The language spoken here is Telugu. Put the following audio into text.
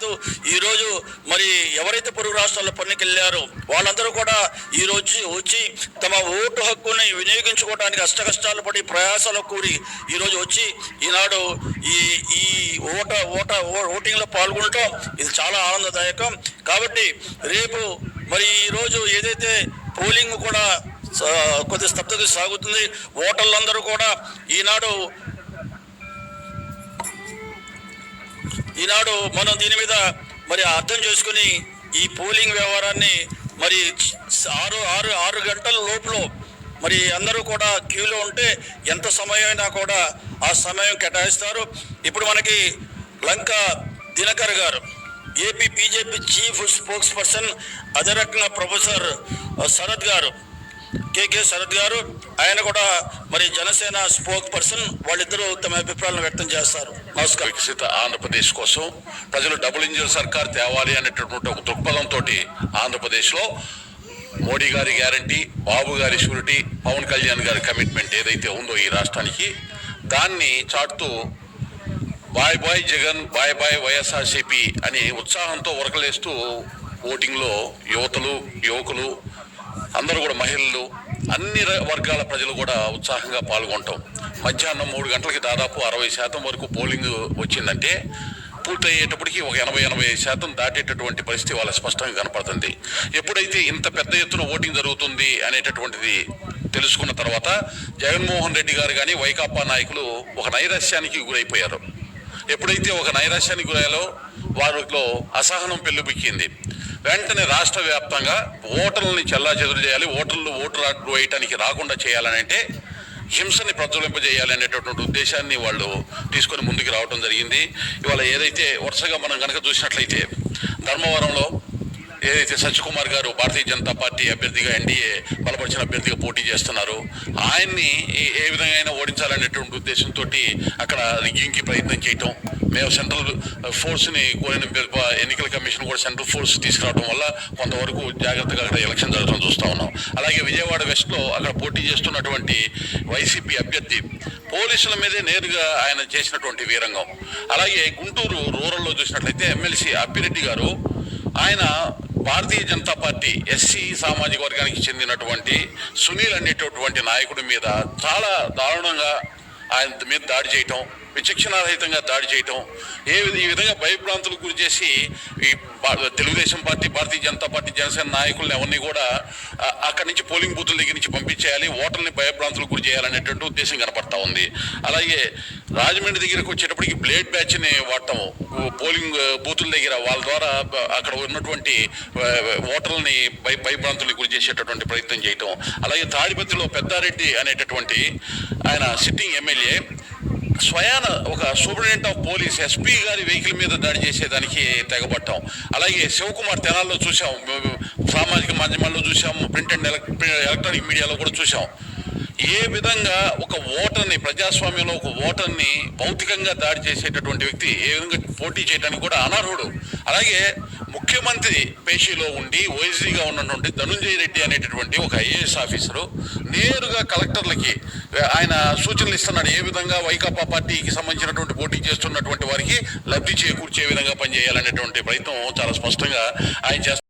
కాదు. ఈరోజు మరి ఎవరైతే పొరుగు రాష్ట్రాల్లో పన్నుకి వెళ్ళారో వాళ్ళందరూ కూడా ఈ రోజు వచ్చి తమ ఓటు హక్కుని వినియోగించుకోవడానికి అష్ట కష్టాలు పడి ప్రయాసాలు కూడి ఈరోజు వచ్చి ఈనాడు ఈ ఈ ఓట ఓట ఓ- ఓటింగ్లో పాల్గొనటం ఇది చాలా ఆనందదాయకం. కాబట్టి రేపు మరి ఈరోజు ఏదైతే పోలింగ్ కూడా కొద్ది స్తబ్దత సాగుతుంది ఓటర్లందరూ కూడా ఈనాడు ఈనాడు మనం దీని మీద మరి అర్థం చేసుకుని ఈ పోలింగ్ వ్యవహారాన్ని మరి ఆరు ఆరు ఆరు గంటల లోపల మరి అందరూ కూడా క్యూలో ఉంటే ఎంత సమయం అయినా కూడా ఆ సమయం కేటాయిస్తారు. ఇప్పుడు మనకి Lanka Dinakar garu AP BJP chief spokesperson అదే రకంగా ప్రొఫెసర్ శరత్ గారు కేకే శరత్ గారు ఆయన కూడా మరి జనసేన స్పోక్ పర్సన్ వాళ్ళిద్దరూ తమ అభిప్రాయాలను వ్యక్తం చేస్తారు. నమస్కారం. వికసిత ఆంధ్రప్రదేశ్ కోసం ప్రజలు డబుల్ ఇంజిన్ సర్కార్ తేవాలి అనేటటువంటి ఒక దృక్పథంతో ఆంధ్రప్రదేశ్లో మోడీ గారి గ్యారంటీ బాబు గారి షూరిటీ పవన్ కళ్యాణ్ గారి కమిట్మెంట్ ఏదైతే ఉందో ఈ రాష్ట్రానికి దాన్ని చాటుతూ bye bye Jagan bye bye YSRCP అని ఉత్సాహంతో ఉరకలేస్తూ ఓటింగ్లో యువతలు యువకులు అందరూ కూడా మహిళలు అన్ని ర- వర్గాల ప్రజలు కూడా ఉత్సాహంగా పాల్గొంటాం. మధ్యాహ్నం మూడు గంటలకి దాదాపు అరవై శాతం వరకు పోలింగ్ వచ్చిందంటే పూర్తయ్యేటప్పటికి ఒక ఎనభై ఎనభై శాతం దాటేటటువంటి పరిస్థితి వాళ్ళ స్పష్టంగా కనపడుతుంది. ఎప్పుడైతే ఇంత పెద్ద ఎత్తున ఓటింగ్ జరుగుతుంది అనేటటువంటిది తెలుసుకున్న తర్వాత జగన్మోహన్ రెడ్డి గారు కానీ వైకాపా నాయకులు ఒక నైరాశ్యానికి గురైపోయారు. ఎప్పుడైతే ఒక నైరాశ్యానికి గురయ్యాలో వారిలో అసహనం పెళ్ళుబిక్కింది. వెంటనే రాష్ట్ర వ్యాప్తంగా ఓటర్లని చెల్లా చెదురు చేయాలి ఓటర్లు ఓటు వేయటానికి రాకుండా చేయాలని అంటే హింసని ప్రజ్వలింపజేయాలి అనేటటువంటి ఉద్దేశాన్ని వాళ్ళు తీసుకొని ముందుకు రావడం జరిగింది. ఇవాళ ఏదైతే వరుసగా మనం కనుక చూసినట్లయితే ధర్మవరంలో ఏదైతే సత్యకుమార్ గారు భారతీయ జనతా పార్టీ అభ్యర్థిగా ఎన్డీఏ బలపరిచిన అభ్యర్థిగా పోటీ చేస్తున్నారు ఆయన్ని ఏ- ఏ విధంగా అయినా ఓడించాలనేటువంటి ఉద్దేశంతో అక్కడ రిగ్గింగ్కి ప్రయత్నం చేయటం మేము సెంట్రల్ ఫోర్స్ని కోరిన ఎన్నికల కమిషన్ కూడా సెంట్రల్ ఫోర్స్ తీసుకురావడం వల్ల కొంతవరకు జాగ్రత్తగా అక్కడ ఎలక్షన్ జరగడం చూస్తూ ఉన్నాం. అలాగే విజయవాడ వెస్ట్లో అక్కడ పోటీ చేస్తున్నటువంటి వైసీపీ అభ్యర్థి పోలీసుల మీదే నేరుగా ఆయన చేసినటువంటి వీరంగం. అలాగే గుంటూరు రూరల్లో చూసినట్లయితే ఎమ్మెల్సీ అప్పిరెడ్డి గారు ఆయన భారతీయ జనతా పార్టీ ఎస్సీ సామాజిక వర్గానికి చెందినటువంటి సునీల్ అనేటటువంటి నాయకుడి మీద చాలా దారుణంగా ఆయన మీద దాడి చేయటం విచక్షణారహితంగా దాడి చేయటం ఏ విధ- ఈ విధంగా భయభ్రాంతులకు గురి చేసి ఈ తెలుగుదేశం పార్టీ భారతీయ జనతా పార్టీ జనసేన నాయకులను ఎవరిని కూడా అక్కడి నుంచి పోలింగ్ బూతుల దగ్గర నుంచి పంపించేయాలి ఓటర్ని భయభ్రాంతులకు గురి చేయాలనేటువంటి ఉద్దేశం కనపడతా ఉంది. అలాగే రాజమండ్రి దగ్గరకు వచ్చేటప్పటికి బ్లేడ్ బ్యాచ్ని వాడటం పోలింగ్ బూతుల దగ్గర వాళ్ళ ద్వారా అక్కడ ఉన్నటువంటి ఓటర్లని భయ భయభ్రాంతులకు గురి చేసేటటువంటి ప్రయత్నం చేయటం. అలాగే తాడిపత్రిలో పెద్దారెడ్డి అనేటటువంటి ఆయన సిట్టింగ్ ఎమ్మెల్యే స్వయాన ఒక సూపరింటెండెంట్ ఆఫ్ పోలీస్ ఎస్పీ గారి వెహికల్ మీద దాడి చేసేదానికి తెగబట్టాం అలాగే శివకుమార్ తెనాల్లో చూసాం సామాజిక మాధ్యమాల్లో చూసాం ప్రింట్ అండ్ ఎలక్ట్రానిక్ మీడియాలో కూడా చూసాం ఏ విధంగా ఒక ఓటర్ని ప్రజాస్వామ్యంలో ఒక ఓటర్ని భౌతికంగా దాడి చేసేటటువంటి వ్యక్తి ఏ విధంగా పోటీ చేయడానికి కూడా అనర్హుడు. అలాగే ముఖ్యమంత్రి పేషీలో ఉండి ఓఎస్డీగా ఉన్నటువంటి ధనుంజయ రెడ్డి అనేటటువంటి ఒక ఐఏఎస్ ఆఫీసరు నేరుగా కలెక్టర్లకి ఆయన సూచనలు ఇస్తున్నాడు ఏ విధంగా వైకాపా పార్టీకి సంబంధించినటువంటి పోటీ చేస్తున్నటువంటి వారికి లబ్ధి చేకూర్చే విధంగా పనిచేయాలనేటువంటి ప్రయత్నం చాలా స్పష్టంగా ఆయన చేస్తున్నారు